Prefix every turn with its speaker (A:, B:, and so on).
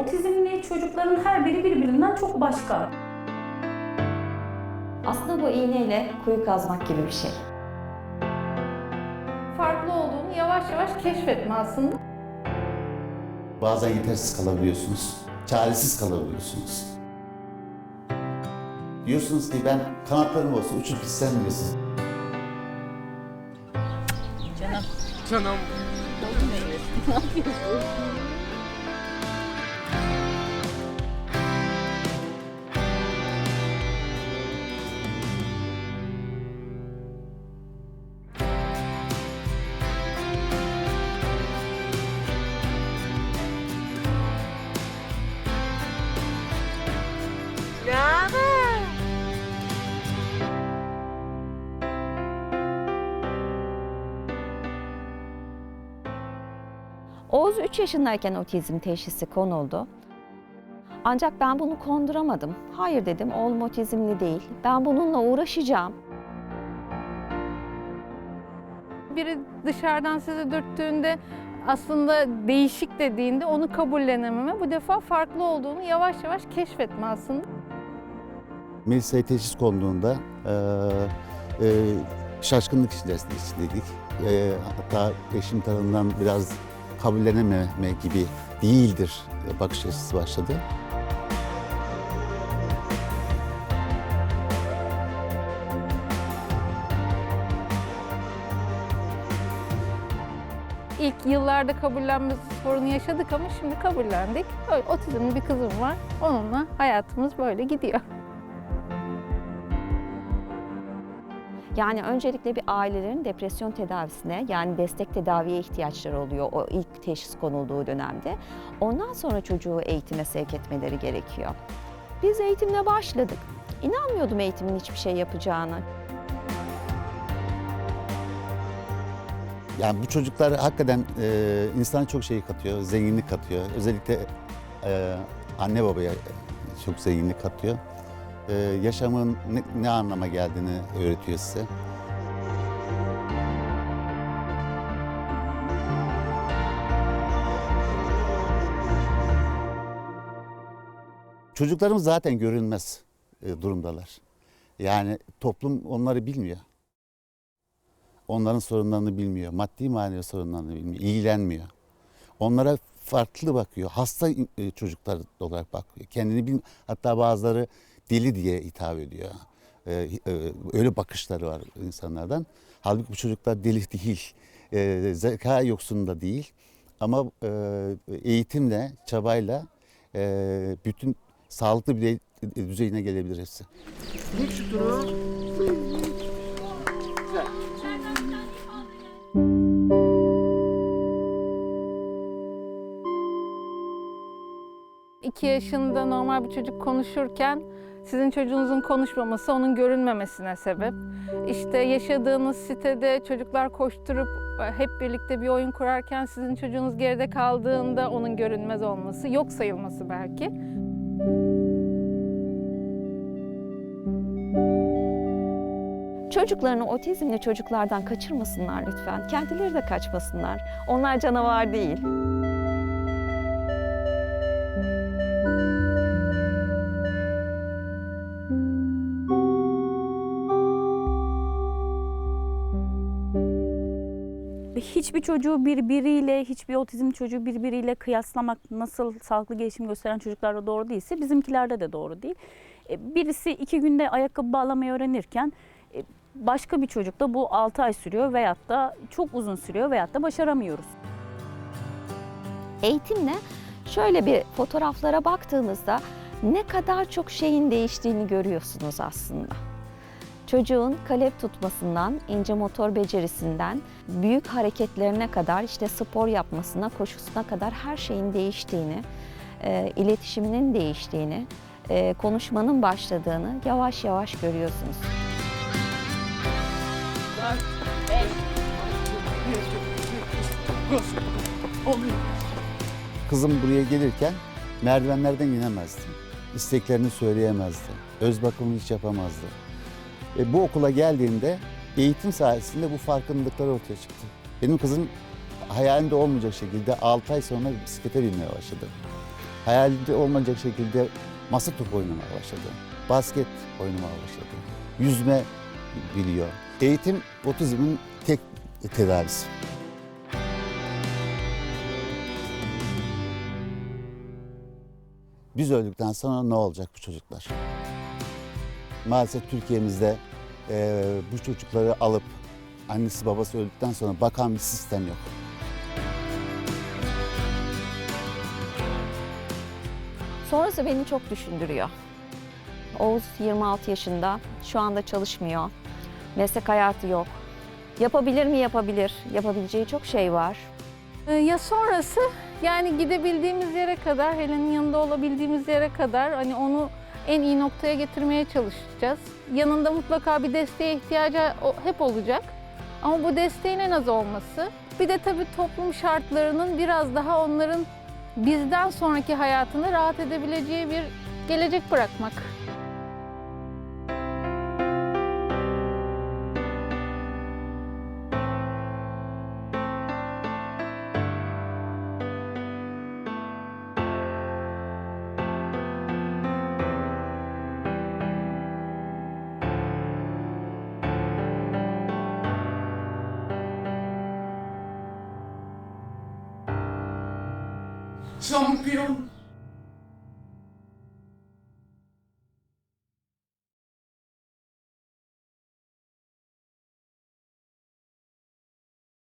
A: Otizmli çocukların her biri birbirinden çok başka.
B: Aslında bu iğneyle kuyu kazmak gibi bir şey.
C: farklı olduğunu yavaş yavaş keşfetme aslında.
D: Bazen yetersiz kalabiliyorsunuz, çaresiz kalabiliyorsunuz. Diyorsunuz ki ben kanatlarım olsa uçup gitsem diyorsunuz.
B: Oğuz 3 yaşındayken otizm teşhisi konuldu. Ancak ben bunu konduramadım. Hayır dedim, oğlum otizmli değil. Ben bununla uğraşacağım.
C: Biri dışarıdan size dürttüğünde aslında değişik dediğinde onu kabullenememe bu defa farklı olduğunu yavaş yavaş keşfetme aslında.
D: Melisa'ya teşhis konduğunda eee, eee, şaşkınlık içerisinde içindeydik. Eee, hatta eşim tarafından biraz kabullenememe gibi değildir bakış açısı başladı.
C: İlk yıllarda kabullenme sorunu yaşadık ama şimdi kabullendik. Öyle otizmli bir kızım var. Onunla hayatımız böyle gidiyor.
B: Yani öncelikle bir ailelerin depresyon tedavisine yani destek tedaviye ihtiyaçları oluyor o ilk teşhis konulduğu dönemde. Ondan sonra çocuğu eğitime sevk etmeleri gerekiyor. Biz eğitimle başladık. İnanmıyordum eğitimin hiçbir şey yapacağına.
D: Yani bu çocuklar hakikaten e, insana çok şey katıyor, zenginlik katıyor. Özellikle e, anne babaya çok zenginlik katıyor. E, yaşamın ne, ne anlama geldiğini öğretiyor size. Çocuklarımız zaten görünmez e, durumdalar. Yani toplum onları bilmiyor. Onların sorunlarını bilmiyor. Maddi manevi sorunlarını bilmiyor. ilgilenmiyor. Onlara farklı bakıyor. Hasta e, çocuklar olarak bakıyor. Kendini bil hatta bazıları deli diye hitap ediyor. E, e, öyle bakışları var insanlardan. Halbuki bu çocuklar deli değil. E, zeka yoksunu değil. Ama e, eğitimle, çabayla e, bütün sağlıklı bir düzeyine gelebilir hepsi.
C: İki yaşında normal bir çocuk konuşurken sizin çocuğunuzun konuşmaması onun görünmemesine sebep. İşte yaşadığınız sitede çocuklar koşturup e, hep birlikte bir oyun kurarken sizin çocuğunuz geride kaldığında onun görünmez olması, yok sayılması belki.
B: Çocuklarını otizmli çocuklardan kaçırmasınlar lütfen. Kendileri de kaçmasınlar. Onlar canavar değil.
A: Hiçbir çocuğu birbiriyle, hiçbir otizm çocuğu birbiriyle kıyaslamak nasıl sağlıklı gelişim gösteren çocuklarda doğru değilse bizimkilerde de doğru değil. E, Birisi iki günde ayakkabı bağlamayı öğrenirken e, başka bir çocukta bu 6 ay sürüyor veyahut da çok uzun sürüyor veyahut da başaramıyoruz.
B: Eğitimle şöyle bir fotoğraflara baktığınızda ne kadar çok şeyin değiştiğini görüyorsunuz aslında. Çocuğun kalem tutmasından, ince motor becerisinden, büyük hareketlerine kadar, işte spor yapmasına, koşusuna kadar her şeyin değiştiğini, e, iletişiminin değiştiğini, e, konuşmanın başladığını yavaş yavaş görüyorsunuz.
D: Kızım buraya gelirken merdivenlerden inemezdi. İsteklerini söyleyemezdi. Öz bakımını hiç yapamazdı. E, bu okula geldiğinde eğitim sayesinde bu farkındalıklar ortaya çıktı. Benim kızım hayalinde olmayacak şekilde 6 ay sonra bisiklete binmeye başladı. Hayalinde olmayacak şekilde masa topu oynamaya başladı. Basket oynamaya başladı. Yüzme biliyor. Eğitim otizmin tek tedavisi. Biz öldükten sonra ne olacak bu çocuklar? Maalesef Türkiye'mizde eee, bu çocukları alıp annesi babası öldükten sonra bakan bir sistem yok.
B: Sonrası beni çok düşündürüyor. Oğuz 26 yaşında, şu anda çalışmıyor. Meslek hayatı yok. Yapabilir mi? Yapabilir. Yapabileceği çok şey var.
C: Ee, Ya sonrası yani gidebildiğimiz yere kadar, Helen'in yanında olabildiğimiz yere kadar hani onu en iyi noktaya getirmeye çalışacağız. Yanında mutlaka bir desteğe ihtiyacı hep olacak. Ama bu desteğin en az olması. Bir de tabii toplum şartlarının biraz daha onların bizden sonraki hayatını rahat edebileceği bir gelecek bırakmak.
E: Champion.